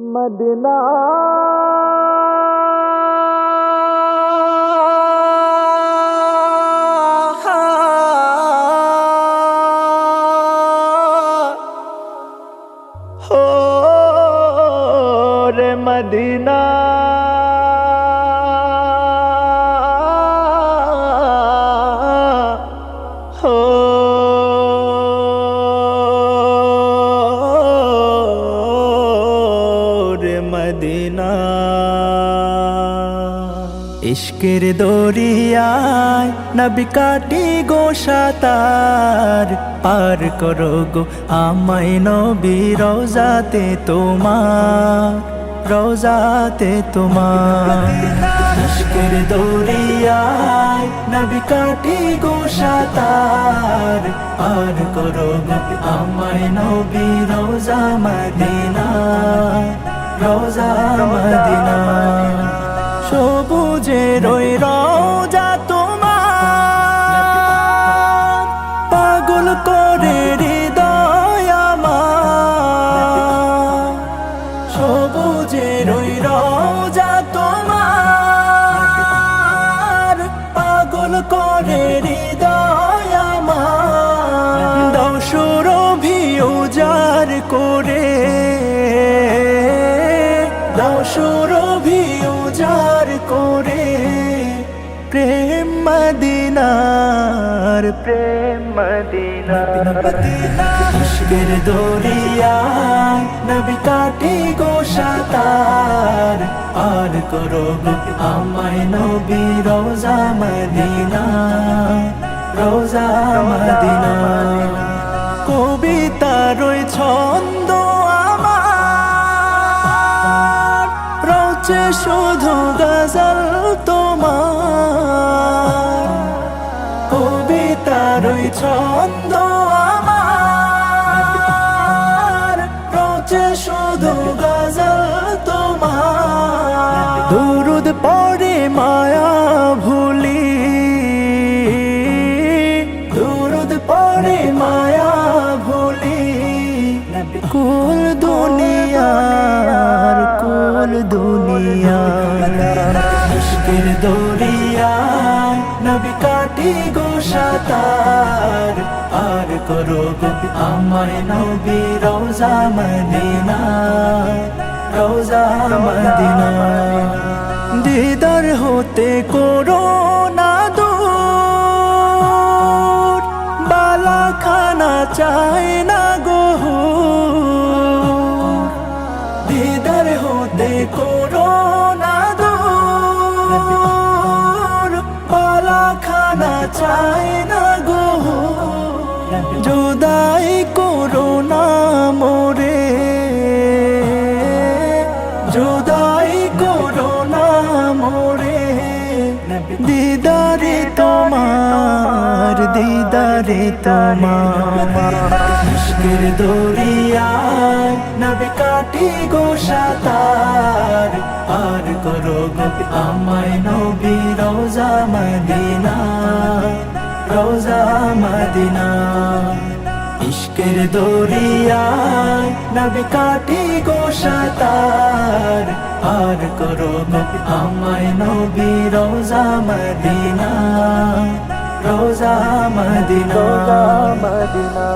Medina. हो Medina. Medina. ইশকের দরিয়ায় নবী কাটি গো সাতার। পার করো গো আমায় নবী রোজাতে তোমার রোজাতে তোমার। ইশকের দরিয়ায় নবী কাটি গো সাতার। পার করো গো আমায় নবী রোজা মদিনা রোজা মদিনা। সবুজের ওই রোজা তোমার। পাগল করে হৃদয় আমার। সবুজের ওই রোজা তোমার। পাগল করে দাও সুরভি উজার করে প্রেম মদিনার প্রেম মদিনার। ইশকের দরিয়ায় নবী কাটি গো সাতার আর করো আমায় নবী রোজা মদিনা রোজা মদিনা কবিতার ছন্দ রচে শুধু গজল তোমার। কবিতার ওই ছন্দ আমার। রচে শুধু গজল তোমার। দুরুদ পড়ে মায়া ভুলি। দুরুদ পড়ে মায়া কুল দুনিয়ার মুশকিল দরিয়ায় নবী কাটি গো আর করো গো আমায় নবী রোজা মদিনা রোজা মদিনা দিদার হতে করো না বালা খানা চায় না জুদাই করো না মোরে। জুদাই করো না মোরে। দিদারে তোমার দিদারে তোমার। মুশকিল দরিয়ায় নবী কাটি গো সাতার আর করো গো আমায় নবী রোজা মদিনা রোজা মদিনা ইশকের দরিয়ায় নবী কাটি গো সাতার। আর করো আমায় নবী রোজা মদিনা রোজা মদিনা মদিনা